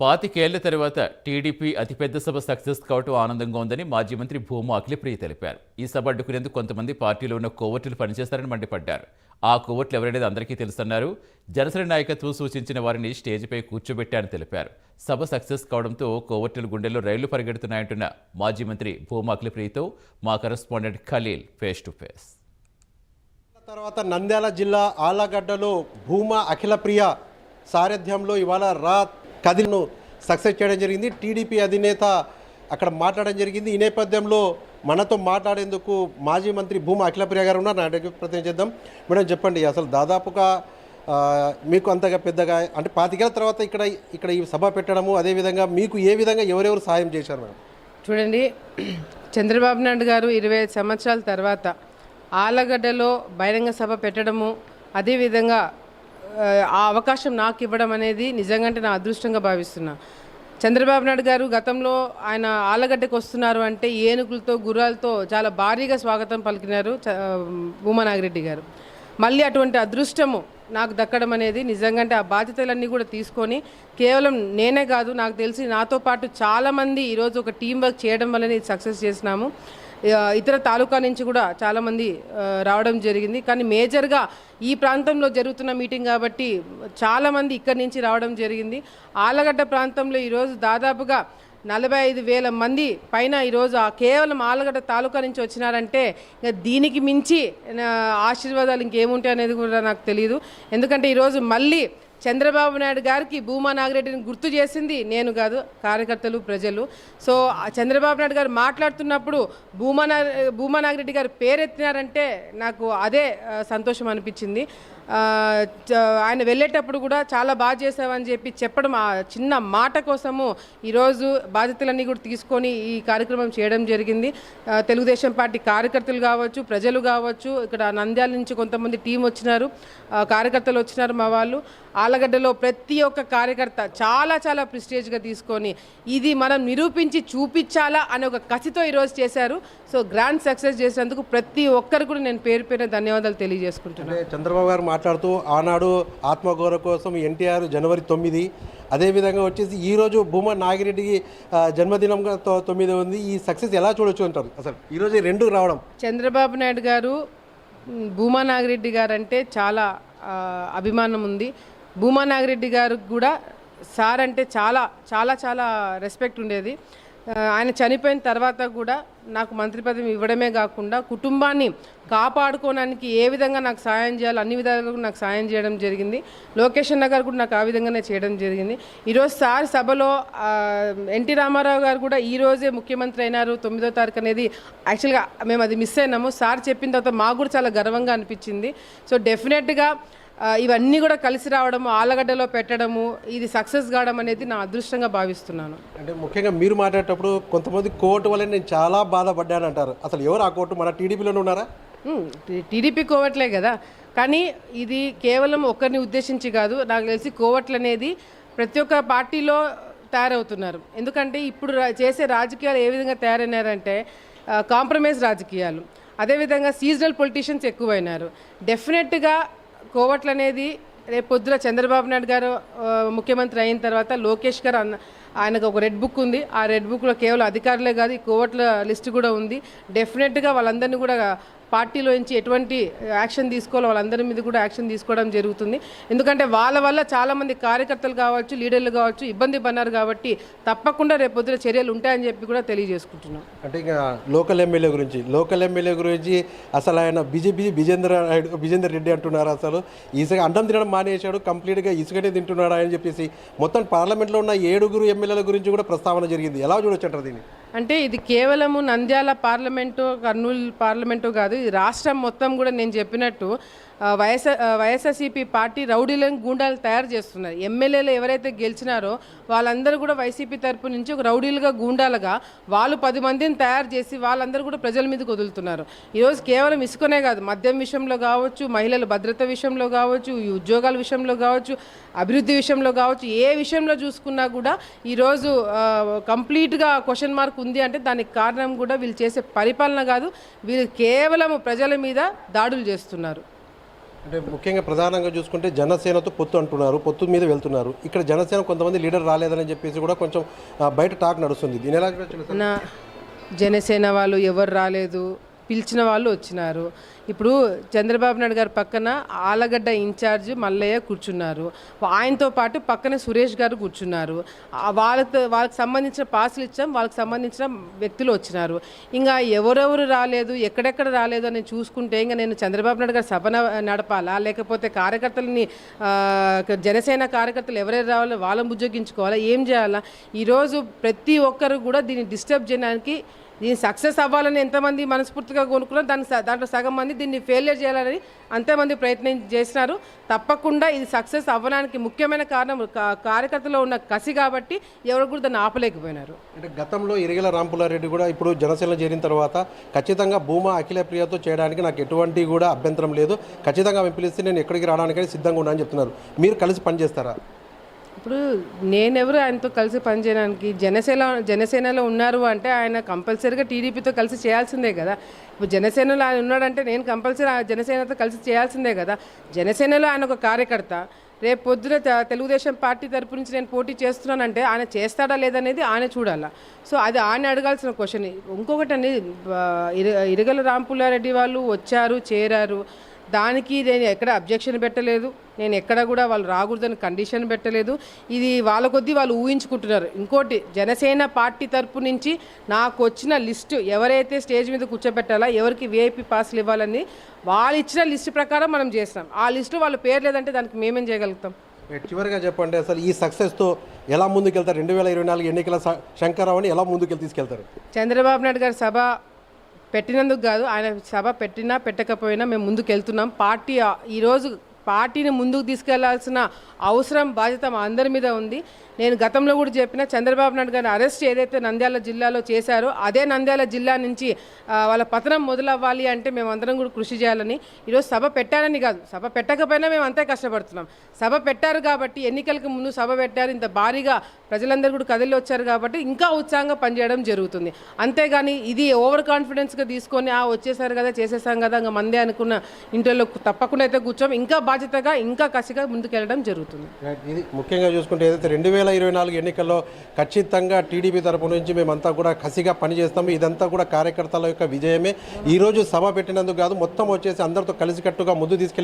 పాతికేళ్ళ తర్వాత టీడీపీ అతిపెద్ద సభ సక్సెస్ కావటం ఆనందంగా ఉందని మాజీ మంత్రి భూమా అఖిలప్రియ తెలిపారు. ఈ సభ అడ్డుకునేందుకు కొంతమంది పార్టీలో ఉన్న కోవట్లు పనిచేస్తారని మండిపడ్డారు. ఆ కోవట్లు ఎవరనేది అందరికీ తెలుస్తున్నారు జనసేన నాయకత్వం సూచించిన వారిని స్టేజ్పై కూర్చోబెట్టారని తెలిపారు. సభ సక్సెస్ కావడంతో కోవట్ల గుండెల్లో రైళ్ళు పరిగెడుతున్నాయంటున్న మాజీ మంత్రి భూమా అఖిలప్రియతో మా correspondent Khaleel face to face. తర్వాత నంద్యాల జిల్లా ఆలగడ్డలో భూమా అఖిలప్రియ సారథ్యంలో ఇవాళ రాత్ కదిను సక్సెస్ చేయడం జరిగింది. టీడీపీ అధినేత అక్కడ మాట్లాడడం జరిగింది. ఈ నేపథ్యంలో మనతో మాట్లాడేందుకు మాజీ మంత్రి భూమా అఖిలప్రియ గారు ఉన్నారు. నా దగ్గర ప్రయత్నం చేద్దాం. మేడం చెప్పండి అసలు దాదాపుగా మీకు అంతగా పెద్దగా అంటే పాతికేళ్ళ తర్వాత ఇక్కడ ఇక్కడ ఈ సభ పెట్టడము అదేవిధంగా మీకు ఏ విధంగా ఎవరెవరు సాయం చేశారు మేడం? చూడండి చంద్రబాబు నాయుడు గారు ఇరవై సంవత్సరాల తర్వాత ఆలగడ్డలో బహిరంగ సభ పెట్టడము అదేవిధంగా ఆ, అవకాశం నాకు ఇవ్వడం అనేది నిజంగా నా అదృష్టంగా భావిస్తున్నా. చంద్రబాబు నాయుడు గారు గతంలో ఆయన ఆలగడ్డకు వస్తున్నారు అంటే ఏనుగులతో గుర్రాలతో చాలా భారీగా స్వాగతం పలికినారు చ- భూమా నాగిరెడ్డి గారు. మళ్ళీ అటువంటి అదృష్టము నాకు దక్కడం అనేది నిజంగా అంటే ఆ బాధ్యతలన్నీ కూడా తీసుకొని కేవలం నేనే కాదు నాకు తెలిసి నాతో పాటు చాలామంది ఈరోజు ఒక టీం వర్క్ చేయడం వల్లనే సక్సెస్ చేసినాము. ఇతర తాలూకా నుంచి కూడా చాలామంది రావడం జరిగింది. కానీ మేజర్గా ఈ ప్రాంతంలో జరుగుతున్న మీటింగ్ కాబట్టి చాలామంది ఇక్కడి నుంచి రావడం జరిగింది. ఆలగడ్డ ప్రాంతంలో ఈరోజు దాదాపుగా నలభై ఐదు వేల మంది పైన ఈరోజు కేవలం ఆలగడ్డ తాలూకా నుంచి వచ్చినారంటే ఇంకా దీనికి మించి నా ఆశీర్వాదాలు ఇంకేముంటాయి అనేది కూడా నాకు తెలియదు ఎందుకంటే ఈరోజు మళ్ళీ చంద్రబాబు నాయుడు గారికి భూమా నాగిరెడ్డిని గుర్తు చేసింది నేను కాదు కార్యకర్తలు ప్రజలు. సో చంద్రబాబు నాయుడు గారు మాట్లాడుతున్నప్పుడు భూమా నా భూమా నాగిరెడ్డి గారు పేరెత్తినారంటే నాకు అదే సంతోషం అనిపించింది. ఆయన వెళ్ళేటప్పుడు కూడా చాలా బాగా చేసావని చెప్పి చెప్పడం ఆ చిన్న మాట కోసము ఈరోజు బాధ్యతలన్నీ కూడా తీసుకొని ఈ కార్యక్రమం చేయడం జరిగింది. తెలుగుదేశం పార్టీ కార్యకర్తలు కావచ్చు ప్రజలు కావచ్చు ఇక్కడ నంద్యాల నుంచి కొంతమంది టీం వచ్చినారు. కార్యకర్తలు వచ్చినారు మా వాళ్ళు. ఆలగడ్డలో ప్రతి ఒక్క కార్యకర్త చాలా చాలా ప్రిస్టేజ్గా తీసుకొని ఇది మనం నిరూపించి చూపించాలా అనే ఒక కసితో ఈరోజు చేశారు. సో గ్రాండ్ సక్సెస్ చేసినందుకు ప్రతి ఒక్కరు కూడా నేను పేరు పేరు ధన్యవాదాలు తెలియజేసుకుంటున్నాను. చంద్రబాబు గారు మాట్లాడుతూ ఆనాడు ఆత్మగౌరవ కోసం ఎన్టీఆర్ జనవరి తొమ్మిది అదేవిధంగా వచ్చేసి ఈరోజు భూమా నాగిరెడ్డికి జన్మదినం తో- తొమ్మిది ఉంది. ఈ సక్సెస్ ఎలా చూడొచ్చు అంటారు? అసలు ఈరోజు రెండు రావడం. చంద్రబాబు నాయుడు గారు భూమా నాగిరెడ్డి గారు అంటే చాలా అభిమానం ఉంది. భూమా నాగిరెడ్డి గారికి కూడా సార్ అంటే చాలా చాలా చాలా రెస్పెక్ట్ ఉండేది. ఆయన చనిపోయిన తర్వాత కూడా నాకు మంత్రి పదవి ఇవ్వడమే కాకుండా కుటుంబాన్ని కాపాడుకోవడానికి ఏ విధంగా నాకు సాయం చేయాలో అన్ని విధాలుగా నాకు సాయం చేయడం జరిగింది. లోకేష్ గారు కూడా నాకు ఆ విధంగానే చేయడం జరిగింది. ఈరోజు సార్ సభలో ఎన్టీ రామారావు గారు కూడా ఈరోజే ముఖ్యమంత్రి అయినారు. తొమ్మిదో తారీఖు అనేది యాక్చువల్గా మేము అది మిస్ అయినాము. సార్ చెప్పిన తర్వాత మాకు కూడా చాలా గర్వంగా అనిపించింది. సో డెఫినెట్గా ఇవన్నీ కూడా కలిసి రావడము ఆలగడ్డలో పెట్టడము ఇది సక్సెస్ కావడం అనేది నా అదృష్టంగా భావిస్తున్నాను. అంటే ముఖ్యంగా మీరు మాట్లాడేటప్పుడు కొంతమంది కోర్టు వల్ల నేను చాలా బాధపడ్డాను అంటారు అసలు ఎవరు ఆ కోర్టు? మన టీడీపీలోనే ఉన్నారా? టీడీపీ కోవట్లే కదా. కానీ ఇది కేవలం ఒక్కరిని ఉద్దేశించి కాదు నాకు తెలిసి కోవట్లు అనేది ప్రతి ఒక్క పార్టీలో తయారవుతున్నారు. ఎందుకంటే ఇప్పుడు చేసే రాజకీయాలు ఏ విధంగా తయారైనారంటే కాంప్రమైజ్ రాజకీయాలు. అదేవిధంగా సీజనల్ పొలిటీషియన్స్ ఎక్కువైనారు. డెఫినెట్గా కోవట్లు అనేది రేపు పొద్దున చంద్రబాబు నాయుడు గారు ముఖ్యమంత్రి అయిన తర్వాత లోకేష్ గారు అన్న ఆయనకు ఒక రెడ్ బుక్ ఉంది. ఆ రెడ్ బుక్లో కేవలం అధికారులే కాదు ఈ కోవట్ల లిస్ట్ కూడా ఉంది. డెఫినెట్గా వాళ్ళందరినీ కూడా పార్టీలో నుంచి ఎటువంటి యాక్షన్ తీసుకోవాలో వాళ్ళందరి మీద కూడా యాక్షన్ తీసుకోవడం జరుగుతుంది. ఎందుకంటే వాళ్ళ వల్ల చాలామంది కార్యకర్తలు కావచ్చు లీడర్లు కావచ్చు ఇబ్బంది పన్నారు కాబట్టి తప్పకుండా రేపొద్దున చర్యలు ఉంటాయని చెప్పి కూడా తెలియజేసుకుంటున్నాం. అంటే ఇక లోకల్ ఎమ్మెల్యే గురించి లోకల్ ఎమ్మెల్యే గురించి అసలు ఆయన బీజేపీ బిజేంద్ర నాయుడు విజేందర్ రెడ్డి అంటున్నారు అసలు. ఇసుక అన్నం తినడం మానేశాడు కంప్లీట్గా ఇసుకనే తింటున్నాడు అని చెప్పేసి మొత్తం పార్లమెంట్లో ఉన్న ఏడుగురు ఎమ్మెల్యేల గురించి కూడా ప్రస్తావన జరిగింది. ఎలా చూడొచ్చు అంటారు దీన్ని? అంటే ఇది కేవలము నంద్యాల పార్లమెంటు కర్నూలు పార్లమెంటు కాదు ఇది రాష్ట్రం మొత్తం కూడా నేను చెప్పినట్టు వైఎస్ వైఎస్ఆర్సీపీ పార్టీ రౌడీలను గూండాలు తయారు చేస్తున్నారు ఎమ్మెల్యేలు ఎవరైతే గెలిచినారో వాళ్ళందరూ కూడా వైసీపీ తరపు నుంచి ఒక రౌడీలుగా గూండాలుగా వాళ్ళు పది మందిని తయారు చేసి వాళ్ళందరూ కూడా ప్రజల మీదకి వదులుతున్నారు. ఈరోజు కేవలం ఇసుకనే కాదు మద్యం విషయంలో కావచ్చు మహిళల భద్రత విషయంలో కావచ్చు ఈ ఉద్యోగాల విషయంలో కావచ్చు అభివృద్ధి విషయంలో కావచ్చు ఏ విషయంలో చూసుకున్నా కూడా ఈరోజు కంప్లీట్గా క్వశ్చన్ మార్క్ ఉంది అంటే దానికి కారణం కూడా వీళ్ళు చేసే పరిపాలన కాదు వీళ్ళు కేవలం ప్రజల మీద దాడులు చేస్తున్నారు. అంటే ముఖ్యంగా ప్రధానంగా చూసుకుంటే జనసేనతో పొత్తు అంటున్నారు పొత్తు మీద వెళ్తున్నారు. ఇక్కడ జనసేన కొంతమంది లీడర్ రాలేదని చెప్పేసి కూడా కొంచెం బయట టాక్ నడుస్తుంది. దీని ఎలా జనసేన వాళ్ళు ఎవరు రాలేదు. పిలిచిన వాళ్ళు వచ్చినారు. ఇప్పుడు చంద్రబాబు నాయుడు గారి పక్కన ఆలగడ్డ ఇన్ఛార్జ్ మల్లయ్య కూర్చున్నారు. ఆయనతో పాటు పక్కన సురేష్ గారు కూర్చున్నారు. వాళ్ళతో వాళ్ళకి సంబంధించిన పాసులు ఇచ్చాం వాళ్ళకి సంబంధించిన వ్యక్తులు వచ్చినారు. ఇంకా ఎవరెవరు రాలేదు ఎక్కడెక్కడ రాలేదు అని చూసుకుంటే ఇంకా నేను చంద్రబాబు నాయుడు గారు సభ నడపాలా? లేకపోతే కార్యకర్తలని జనసేన కార్యకర్తలు ఎవరెవరు రావాలో వాళ్ళని ఉద్యోగించుకోవాలా ఏం చేయాలా? ఈరోజు ప్రతి ఒక్కరు కూడా దీన్ని డిస్టర్బ్ చేయడానికి దీన్ని సక్సెస్ అవ్వాలని ఎంతమంది మనస్ఫూర్తిగా కొనుక్కున్నారు దాని స- దాంట్లో సగం మంది దీన్ని ఫెయిల్యూర్ చేయాలని అంతమంది ప్రయత్నం చేసినారు. తప్పకుండా ఇది సక్సెస్ అవ్వడానికి ముఖ్యమైన కారణం కా- కార్యకర్తలో ఉన్న కసి కాబట్టి ఎవరు కూడా దాన్ని ఆపలేకపోయినారు. అంటే గతంలో ఇరిగల రాంపులారెడ్డి కూడా ఇప్పుడు జనసేన చేరిన తర్వాత ఖచ్చితంగా భూమా అఖిల ప్రియతో చేయడానికి నాకు ఎటువంటి కూడా అభ్యంతరం లేదు. ఖచ్చితంగా ఆమె పిలిస్తే నేను ఎక్కడికి రావడానికని సిద్ధంగా ఉన్నానని చెప్తున్నారు. మీరు కలిసి పనిచేస్తారా? ఇప్పుడు నేనెవరు ఆయనతో కలిసి పనిచేయడానికి జనసేన జనసేనలో ఉన్నారు అంటే ఆయన కంపల్సరీగా టీడీపీతో కలిసి చేయాల్సిందే కదా. ఇప్పుడు జనసేనలో ఆయన ఉన్నాడంటే నేను కంపల్సరీ ఆ జనసేనతో కలిసి చేయాల్సిందే కదా. జనసేనలో ఆయన ఒక కార్యకర్త. రేపు పొద్దున తెలుగుదేశం పార్టీ తరపు నుంచి నేను పోటీ చేస్తున్నానంటే ఆయన చేస్తాడా లేదనేది ఆయన చూడాలా. సో అది ఆయన అడగాల్సిన క్వశ్చన్ ఇంకొకటి అండి ఇరగల రాంపుల్లారెడ్డి వాళ్ళు వచ్చారు చేరారు. దానికి నేను ఎక్కడ అబ్జెక్షన్ పెట్టలేదు నేను ఎక్కడ కూడా వాళ్ళు రాకూడదని కండిషన్ పెట్టలేదు. ఇది వాళ్ళ కొద్దీ వాళ్ళు ఊహించుకుంటున్నారు. ఇంకోటి జనసేన పార్టీ తరపు నుంచి నాకు వచ్చిన లిస్టు ఎవరైతే స్టేజ్ మీద కూర్చోబెట్టాలా ఎవరికి విఐపి పాస్లు ఇవ్వాలని వాళ్ళు ఇచ్చిన లిస్టు ప్రకారం మనం చేస్తాం. ఆ లిస్టు వాళ్ళ పేరు లేదంటే దానికి మేమేం చేయగలుగుతాం? చివరిగా చెప్పండి అసలు ఈ సక్సెస్తో ఎలా ముందుకెళ్తారు? రెండు వేల ఇరవై నాలుగు ఎన్నికల శంకరరావుని ఎలా ముందుకెళ్ళి తీసుకెళ్తారు? చంద్రబాబు నాయుడు గారి సభ పెట్టినందుకు కాదు ఆయన సభ పెట్టినా పెట్టకపోయినా మేము ముందుకు వెళ్తున్నాం పార్టీ ఈరోజు పార్టీని ముందుకు తీసుకెళ్ళాల్సిన అవసరం బాధ్యత మా అందరి మీద ఉంది. నేను గతంలో కూడా చెప్పిన చంద్రబాబు నాయుడు గారిని అరెస్ట్ ఏదైతే నంద్యాల జిల్లాలో చేశారో అదే నంద్యాల జిల్లా నుంచి వాళ్ళ పతనం మొదలవ్వాలి అంటే మేము అందరం కూడా కృషి చేయాలని ఈరోజు సభ పెట్టారని కాదు సభ పెట్టకపోయినా మేము అంతే కష్టపడుతున్నాం. సభ పెట్టారు కాబట్టి ఎన్నికలకు ముందు సభ పెట్టారు ఇంత భారీగా ప్రజలందరూ కూడా కదిలి వచ్చారు కాబట్టి ఇంకా ఉత్సాహంగా పనిచేయడం జరుగుతుంది. అంతేగాని ఇది ఓవర్ కాన్ఫిడెన్స్గా తీసుకొని ఆ వచ్చేసారు కదా చేసేసాం కదా ఇంకా మందే అనుకున్న ఇంట్లో తప్పకుండా అయితే కూర్చోం. ఇంకా బాధ్యతగా ఇంకా కసిగా ముందుకెళ్ళడం జరుగుతుంది. ఇది ముఖ్యంగా చూసుకుంటే ఏదైతే రెండు వేల ఇరవై నాలుగు ఎన్నికల్లో ఖచ్చితంగా టీడీపీ తరపు నుంచి మేమంతా కూడా కసిగా పనిచేస్తాము. ఇదంతా కూడా కార్యకర్తల యొక్క విజయమే. ఈరోజు సభ పెట్టినందుకు కాదు మొత్తం వచ్చేసి అందరితో కలిసికట్టుగా ముందు తీసుకెళ్ళి